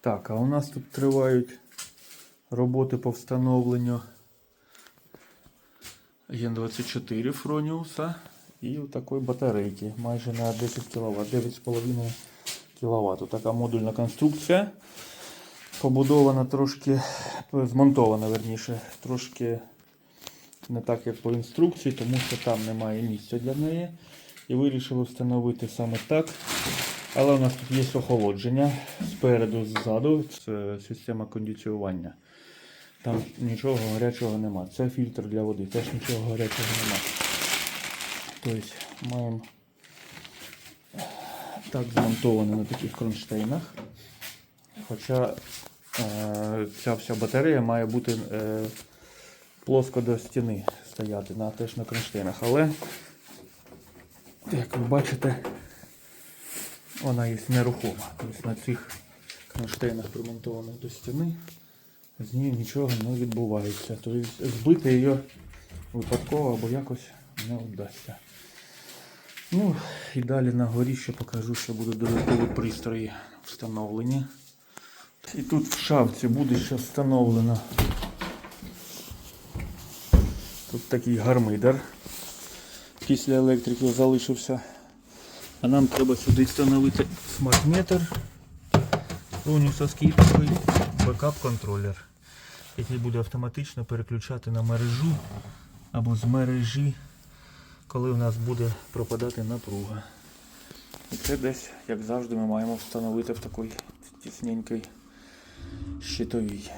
Так, а у нас тут тривають роботи по встановленню Ген-24 Фроніуса і такої батарейки майже на 10 кВт, 9,5 кВт. Така модульна конструкція. Побудована трошки, змонтована верніше, трошки не так, як по інструкції, тому що там немає місця для неї. І вирішили встановити саме так. Але у нас тут є охолодження спереду, ззаду. Це система кондиціювання. Там нічого гарячого нема. Це фільтр для води, теж нічого гарячого нема. Тобто маємо так змонтовано на таких кронштейнах. Хоча е, ця вся батарея має бути е, плоско до стіни стояти на, теж на кронштейнах. Але, як ви бачите, вона є нерухома. Тобто на цих кронштейнах примонтованих до стіни з нею нічого не відбувається. Тобто збити її випадково або якось не вдасться. Ну і далі на горі ще покажу, що будуть додаткові пристрої встановлені. І тут в шафці буде ще встановлено тут такий гармидер після електриків залишився. А нам треба сюди встановити смарт-метр, такий бекап-контролер, який буде автоматично переключати на мережу або з мережі, коли у нас буде пропадати напруга. І це десь, як завжди, ми маємо встановити в такій тісненькій щитовій.